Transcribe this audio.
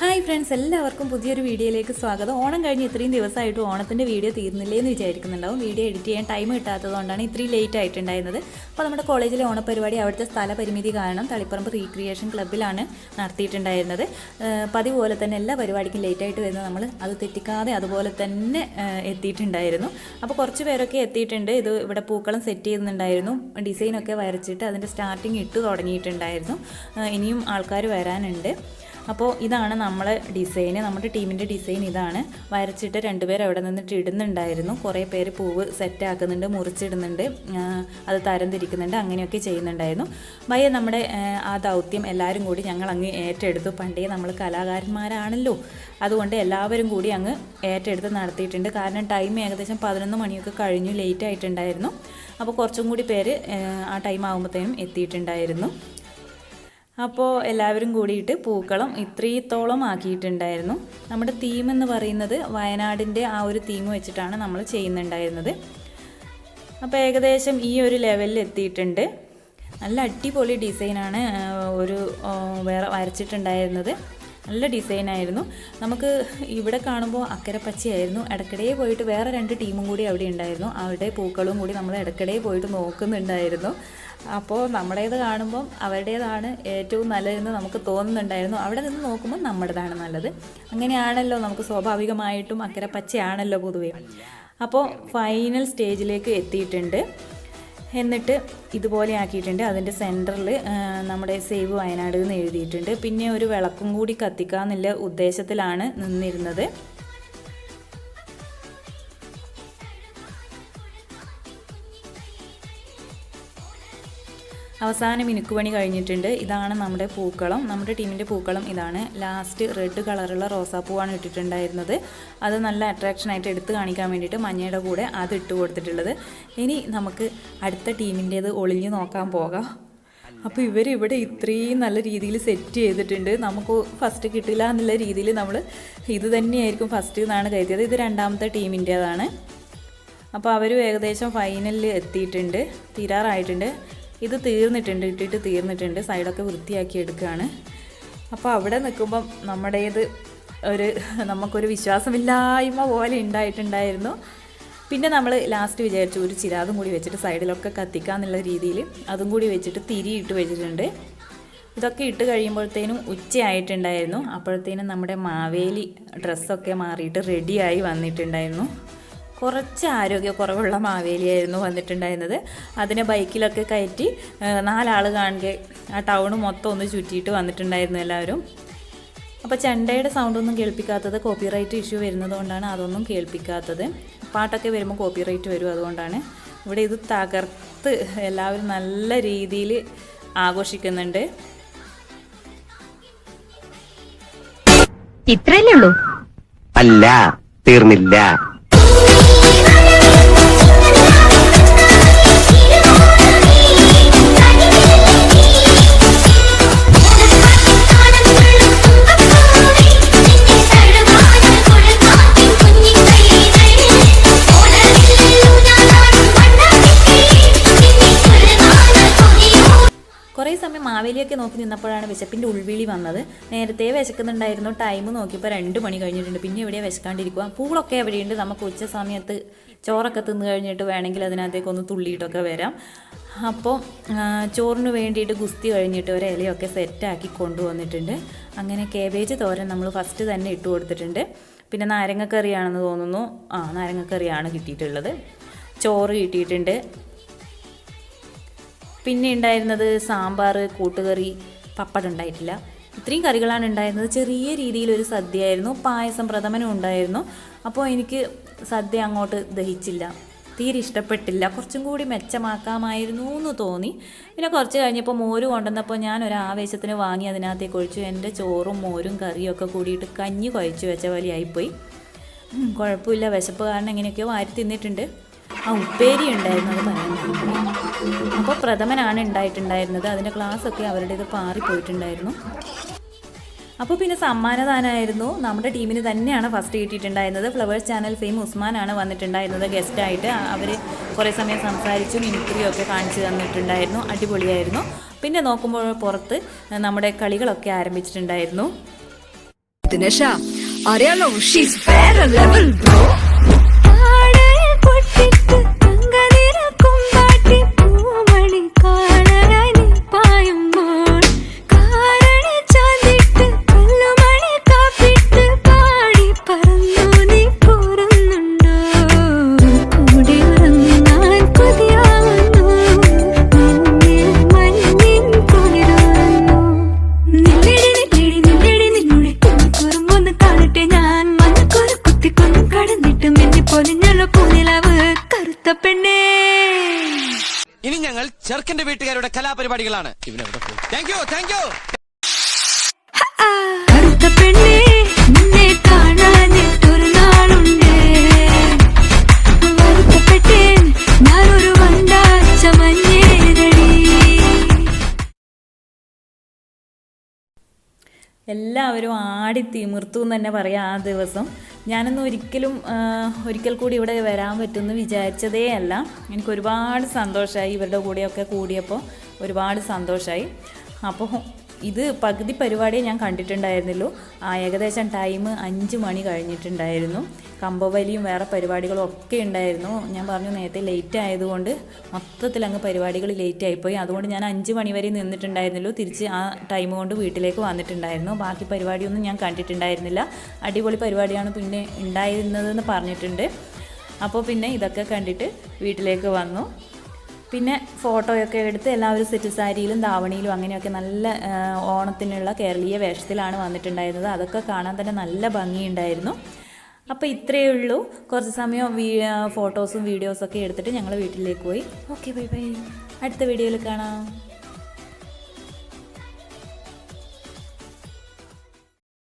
Hi friends എല്ലാവർക്കും പുതിയൊരു വീഡിയോയിലേക്ക് സ്വാഗതം. ഓണം കഴിഞ്ഞ് ഇത്രയും ദിവസമായിട്ട് ഓണത്തിന്റെ വീഡിയോ തീർന്നില്ലേ എന്ന് വിചാരിക്കുന്നുണ്ടാവും. വീഡിയോ എഡിറ്റ് ചെയ്യാൻ ടൈം കിട്ടാത്തതുകൊണ്ടാണ് ഇത്രയും ലേറ്റ് ആയിട്ടുണ്ടായിരുന്നത്. അപ്പോൾ നമ്മുടെ കോളേജിലെ ഓണപരിപാടി അവിടുത്തെ സ്ഥലപരിമിതി കാരണം തളിപ്പറമ്പ് റീക്രിയേഷൻ ക്ലബ്ബിലാണ് നടത്തിയിട്ടുണ്ടായിരുന്നത്. പതിവ് പോലെ തന്നെ എല്ലാ പരിപാടിക്കും ലേറ്റ് ആയിട്ട് വരുന്നത് നമ്മൾ അത് തെറ്റിക്കാതെ അതുപോലെ തന്നെ എത്തിയിട്ടുണ്ടായിരുന്നു. അപ്പോൾ കുറച്ച് പേരൊക്കെ എത്തിയിട്ടുണ്ട്. ഇത് ഇവിടെ പൂക്കളം സെറ്റ് ചെയ്യുന്നുണ്ടായിരുന്നു ഡിസൈനൊക്കെ വരച്ചിട്ട് അതിന്റെ സ്റ്റാർട്ടിങ് ഇട്ട് തുടങ്ങിയിട്ടുണ്ടായിരുന്നു. ഇനിയും ആൾക്കാർ വരാനുണ്ട്. അപ്പോൾ ഇതാണ് നമ്മളെ ഡിസൈൻ നമ്മുടെ ടീമിന്റെ ഡിസൈൻ ഇതാണ്. വരച്ചിട്ട് രണ്ടുപേർ അവിടെ നിന്നിട്ട് ഇടുന്നുണ്ടായിരുന്നു. കുറേ പേര് പൂവ് സെറ്റ് ആക്കുന്നുണ്ട് മുറിച്ചിടുന്നുണ്ട് അത് തരംതിരിക്കുന്നുണ്ട് അങ്ങനെയൊക്കെ ചെയ്യുന്നുണ്ടായിരുന്നു. ഭയ നമ്മുടെ ആ, ദൗത്യം എല്ലാവരും കൂടി ഞങ്ങൾ അങ്ങ് ഏറ്റെടുത്തു. പണ്ടേ നമ്മൾ കലാകാരന്മാരാണല്ലോ. അതുകൊണ്ട് എല്ലാവരും കൂടി അങ്ങ് ഏറ്റെടുത്ത് നടത്തിയിട്ടുണ്ട്. കാരണം ടൈം ഏകദേശം പതിനൊന്ന് മണിയൊക്കെ കഴിഞ്ഞു ലേറ്റ് ആയിട്ടുണ്ടായിരുന്നു. അപ്പോൾ കുറച്ചും കൂടി പേര് ആ ടൈം ആകുമ്പോഴത്തേനും എത്തിയിട്ടുണ്ടായിരുന്നു. അപ്പോൾ എല്ലാവരും കൂടിയിട്ട് പൂക്കളം ഇത്രത്തോളം ആക്കിയിട്ടുണ്ടായിരുന്നു. നമ്മുടെ തീം എന്ന് പറയുന്നത് വയനാടിന്റെ ആ ഒരു തീം വെച്ചിട്ടാണ് നമ്മൾ ചെയ്യുന്നുണ്ടായിരുന്നത്. അപ്പോൾ ഏകദേശം ഈ ഒരു ലെവലിൽ എത്തിയിട്ടുണ്ട്. നല്ല അടിപൊളി ഡിസൈനാണ് ഒരു വേറെ വരച്ചിട്ടുണ്ടായിരുന്നത്. നല്ല ഡിസൈനായിരുന്നു നമുക്ക് ഇവിടെ കാണുമ്പോൾ അക്കരെ പച്ചയായിരുന്നു. ഇടയ്ക്കിടെ പോയിട്ട് വേറെ രണ്ട് ടീമും കൂടി അവിടെ ഉണ്ടായിരുന്നു. അവരുടെ പൂക്കളും കൂടി നമ്മൾ ഇടയ്ക്കിടെ പോയിട്ട് നോക്കുന്നുണ്ടായിരുന്നു. അപ്പോൾ നമ്മുടേത് കാണുമ്പം അവരുടേതാണ് ഏറ്റവും നല്ലതെന്ന് നമുക്ക് തോന്നുന്നുണ്ടായിരുന്നു. അവിടെ നിന്ന് നോക്കുമ്പോൾ നമ്മുടേതാണ് നല്ലത്. അങ്ങനെയാണല്ലോ നമുക്ക് സ്വാഭാവികമായിട്ടും അക്കരെ പച്ചയാണല്ലോ പൊതുവേ. അപ്പോൾ ഫൈനൽ സ്റ്റേജിലേക്ക് എത്തിയിട്ടുണ്ട്. എന്നിട്ട് ഇതുപോലെ ആക്കിയിട്ടുണ്ട്. അതിന്റെ സെന്ററിൽ നമ്മുടെ സേവ് വയനാട് എന്ന് എഴുതിയിട്ടുണ്ട്. പിന്നെ ഒരു വിളക്കും കൂടി കത്തിക്കാമെന്നുള്ള ഉദ്ദേശത്തിലാണ് നിന്നിരുന്നത്. അവസാന മിനുക്കുപണി കഴിഞ്ഞിട്ടുണ്ട്. ഇതാണ് നമ്മുടെ പൂക്കളം. നമ്മുടെ ടീമിന്റെ പൂക്കളം ഇതാണ്. ലാസ്റ്റ് റെഡ് കളറുള്ള റോസാപ്പൂവാണ് ഇട്ടിട്ടുണ്ടായിരുന്നത്. അത് നല്ല അട്രാക്ഷൻ ആയിട്ട് എടുത്ത് കാണിക്കാൻ വേണ്ടിയിട്ട് മഞ്ഞയുടെ കൂടെ അത് ഇട്ട് കൊടുത്തിട്ടുള്ളത്. ഇനി നമുക്ക് അടുത്ത ടീമിന്റേത് ഒളിഞ്ഞു നോക്കാൻ പോകാം. അപ്പോൾ ഇവർ ഇവിടെ ഇത്രയും നല്ല രീതിയിൽ സെറ്റ് ചെയ്തിട്ടുണ്ട്. നമുക്ക് ഫസ്റ്റ് കിട്ടില്ല എന്നുള്ള രീതിയിൽ നമ്മൾ ഇത് തന്നെയായിരിക്കും ഫസ്റ്റ് എന്നാണ് കരുതിയത്. ഇത് രണ്ടാമത്തെ ടീമിന്റേതാണ് അപ്പോൾ അവരും ഏകദേശം ഫൈനലിൽ എത്തിയിട്ടുണ്ട്. തീരാറായിട്ടുണ്ട്. ഇത് തീർന്നിട്ടുണ്ട് ഇട്ടിട്ട് തീർന്നിട്ടുണ്ട് സൈഡൊക്കെ വൃത്തിയാക്കി എടുക്കുകയാണ് അപ്പോൾ അവിടെ നിൽക്കുമ്പം നമ്മുടേത് ഒരു നമുക്കൊരു വിശ്വാസമില്ലായ്മ പോലെ ഉണ്ടായിട്ടുണ്ടായിരുന്നു. പിന്നെ നമ്മൾ ലാസ്റ്റ് വിചാരിച്ചു ഒരു ചിരാതും കൂടി വെച്ചിട്ട് സൈഡിലൊക്കെ കത്തിക്കാന്നുള്ള രീതിയിൽ അതും കൂടി വെച്ചിട്ട് തിരി ഇട്ട് വെച്ചിട്ടുണ്ട്. ഇതൊക്കെ ഇട്ട് കഴിയുമ്പോഴത്തേനും ഉച്ചയായിട്ടുണ്ടായിരുന്നു. അപ്പോഴത്തേനും നമ്മുടെ മാവേലി ഡ്രസ്സൊക്കെ മാറിയിട്ട് റെഡിയായി വന്നിട്ടുണ്ടായിരുന്നു. കുറച്ച് ആരോഗ്യക്കുറവുള്ള മാവേലിയായിരുന്നു വന്നിട്ടുണ്ടായിരുന്നത്. അതിനെ ബൈക്കിലൊക്കെ കയറ്റി നാലാൾ കാണുക ആ ടൗൺ മൊത്തം ഒന്ന് ചുറ്റിയിട്ട് വന്നിട്ടുണ്ടായിരുന്നു എല്ലാവരും. അപ്പോൾ ചെണ്ടയുടെ സൗണ്ടൊന്നും കേൾപ്പിക്കാത്തത് കോപ്പിറൈറ്റ് ഇഷ്യൂ വരുന്നത് കൊണ്ടാണ് അതൊന്നും കേൾപ്പിക്കാത്തത്. പാട്ടൊക്കെ വരുമ്പോൾ കോപ്പിറൈറ്റ് വരും അതുകൊണ്ടാണ്. ഇവിടെ ഇത് തകർത്ത് എല്ലാവരും നല്ല രീതിയിൽ ആഘോഷിക്കുന്നുണ്ട്. ഇത്രയല്ലേ ഉള്ളൂ? അല്ല തീർന്നില്ല. നോക്കി നിന്നപ്പോഴാണ് വിശപ്പിന്റെ ഉൾവിളി വന്നത്. നേരത്തെ വിശക്കുന്നുണ്ടായിരുന്നു. ടൈം നോക്കിയപ്പോൾ രണ്ട് മണി കഴിഞ്ഞിട്ടുണ്ട്. പിന്നെ എവിടെയാണ് വിശക്കാണ്ടിരിക്കുക പൂളൊക്കെ എവിടെയുണ്ട്? നമുക്ക് ഉച്ച സമയത്ത് ചോറൊക്കെ തിന്നു കഴിഞ്ഞിട്ട് വേണമെങ്കിൽ അതിനകത്തേക്ക് ഒന്ന് തുള്ളിയിട്ടൊക്കെ വരാം. അപ്പോൾ ചോറിന് വേണ്ടിയിട്ട് ഗുസ്തി കഴിഞ്ഞിട്ട് ഒരു ഇലയൊക്കെ സെറ്റാക്കി കൊണ്ടുവന്നിട്ടുണ്ട്. അങ്ങനെ കേബേജ് തോരൻ നമ്മൾ ഫസ്റ്റ് തന്നെ ഇട്ട് കൊടുത്തിട്ടുണ്ട്. പിന്നെ നാരങ്ങക്കറിയാണെന്ന് തോന്നുന്നു. ആ നാരങ്ങക്കറിയാണ് കിട്ടിയിട്ടുള്ളത്. ചോറ് കിട്ടിയിട്ടുണ്ട്. പിന്നെ ഉണ്ടായിരുന്നത് സാമ്പാർ കൂട്ടുകറി പപ്പടം ഉണ്ടായിട്ടില്ല. ഇത്രയും കറികളാണ് ഉണ്ടായിരുന്നത്. ചെറിയ രീതിയിലൊരു സദ്യയായിരുന്നു. പായസം പ്രഥമനും ഉണ്ടായിരുന്നു. അപ്പോൾ എനിക്ക് സദ്യ അങ്ങോട്ട് ദഹിച്ചില്ല. തീരെ ഇഷ്ടപ്പെട്ടില്ല. കുറച്ചും കൂടി മെച്ചമാക്കാമായിരുന്നു എന്ന് തോന്നി. പിന്നെ കുറച്ച് കഴിഞ്ഞപ്പോൾ മോര് കൊണ്ടുവന്നപ്പോൾ ഞാൻ ഒരു ആവേശത്തിന് വാങ്ങി അതിനകത്തേക്ക് ഒഴിച്ചു. എന്റെ ചോറും മോരും കറിയും ഒക്കെ കൂടിയിട്ട് കഞ്ഞി കുഴച്ച് വെച്ച പോലെ ആയിപ്പോയി. കുഴപ്പമില്ല. വിശപ്പ് കാരണം എങ്ങനെയൊക്കെയോ വാരി തിന്നിട്ടുണ്ട്. ആ ഉപ്പേരി ഉണ്ടായിരുന്നു അത് പറയാൻ അപ്പോൾ പ്രഥമനാണ് ഉണ്ടായിട്ടുണ്ടായിരുന്നത്. അതിന്റെ ക്ലാസ്സൊക്കെ അവരുടേത് പാറിപ്പോയിട്ടുണ്ടായിരുന്നു. അപ്പോൾ പിന്നെ സമ്മാനദാനമായിരുന്നു നമ്മുടെ ടീമിന് തന്നെയാണ് ഫസ്റ്റ് കിട്ടിയിട്ടുണ്ടായിരുന്നത്. ഫ്ലവേഴ്സ് ചാനൽ ഫെയിം ഉസ്മാനാണ് വന്നിട്ടുണ്ടായിരുന്നത് ഗസ്റ്റായിട്ട്. അവർ കുറേ സമയം സംസാരിച്ചു മിമിക്രിയും ഒക്കെ കാണിച്ചു തന്നിട്ടുണ്ടായിരുന്നു. അടിപൊളിയായിരുന്നു. പിന്നെ നോക്കുമ്പോൾ പുറത്ത് നമ്മുടെ കളികളൊക്കെ ആരംഭിച്ചിട്ടുണ്ടായിരുന്നു. അറിയാലോ ഷീസ് ലെവൽ ബ്രോ ചെറുക്കന്റെ വീട്ടുകാരുടെ കലാപരിപാടികളാണ്. താങ്ക് യു താങ്ക് യു കറുത്ത പെണ്ണേ നിന്നെ കാണാനിട്ടൊരു നാളുണ്ട്. വരുത്തപ്പെട്ടേൻ ഞാനൊരു വണ്ടാച്ച മഞ്ഞേരടി. എല്ലാവരും ആടി തിമിർത്തു എന്ന് തന്നെ പറയാം ആ ദിവസം. ഞാനൊന്നും ഒരിക്കലും ഒരിക്കൽ കൂടി ഇവിടെ വരാൻ പറ്റുമെന്ന് വിചാരിച്ചതേ അല്ല. എനിക്ക് ഒരുപാട് സന്തോഷമായി ഇവരുടെ കൂടെയൊക്കെ കൂടിയപ്പോൾ ഒരുപാട് സന്തോഷമായി അപ്പോൾ ഇത് പകുതി പരിപാടിയെ ഞാൻ കണ്ടിട്ടുണ്ടായിരുന്നുള്ളൂ. ആ ഏകദേശം ടൈം അഞ്ച് മണി കഴിഞ്ഞിട്ടുണ്ടായിരുന്നു. കമ്പവലിയും വേറെ പരിപാടികളും ഒക്കെ ഉണ്ടായിരുന്നു. ഞാൻ പറഞ്ഞു നേരത്തെ ലേറ്റ് ആയതുകൊണ്ട് മൊത്തത്തിൽ അങ്ങ് പരിപാടികൾ ലേറ്റ് ആയിപ്പോയി. അതുകൊണ്ട് ഞാൻ അഞ്ച് മണി വരെ നിന്നിട്ടുണ്ടായിരുന്നുള്ളൂ. തിരിച്ച് ആ ടൈം കൊണ്ട് വീട്ടിലേക്ക് വന്നിട്ടുണ്ടായിരുന്നു. ബാക്കി പരിപാടിയൊന്നും ഞാൻ കണ്ടിട്ടുണ്ടായിരുന്നില്ല. അടിപൊളി പരിപാടിയാണ് പിന്നെ ഉണ്ടായിരുന്നതെന്ന് പറഞ്ഞിട്ടുണ്ട്. അപ്പോൾ പിന്നെ ഇതൊക്കെ കണ്ടിട്ട് വീട്ടിലേക്ക് വന്നു. പിന്നെ ഫോട്ടോയൊക്കെ എടുത്ത് എല്ലാവരും സെറ്റ് സാരിയിലും ധാവണിയിലും അങ്ങനെയൊക്കെ നല്ല ഓണത്തിനുള്ള കേരളീയ വേഷത്തിലാണ് വന്നിട്ടുണ്ടായിരുന്നത്. അതൊക്കെ കാണാൻ തന്നെ നല്ല ഭംഗിയുണ്ടായിരുന്നു. അപ്പോൾ ഇത്രയേ ഉള്ളൂ. കുറച്ച് സമയം വീ ഫോട്ടോസും വീഡിയോസൊക്കെ എടുത്തിട്ട് ഞങ്ങൾ വീട്ടിലേക്ക് പോയി. ഓക്കെ ബൈ ബൈ അടുത്ത വീഡിയോയിൽ കാണാം.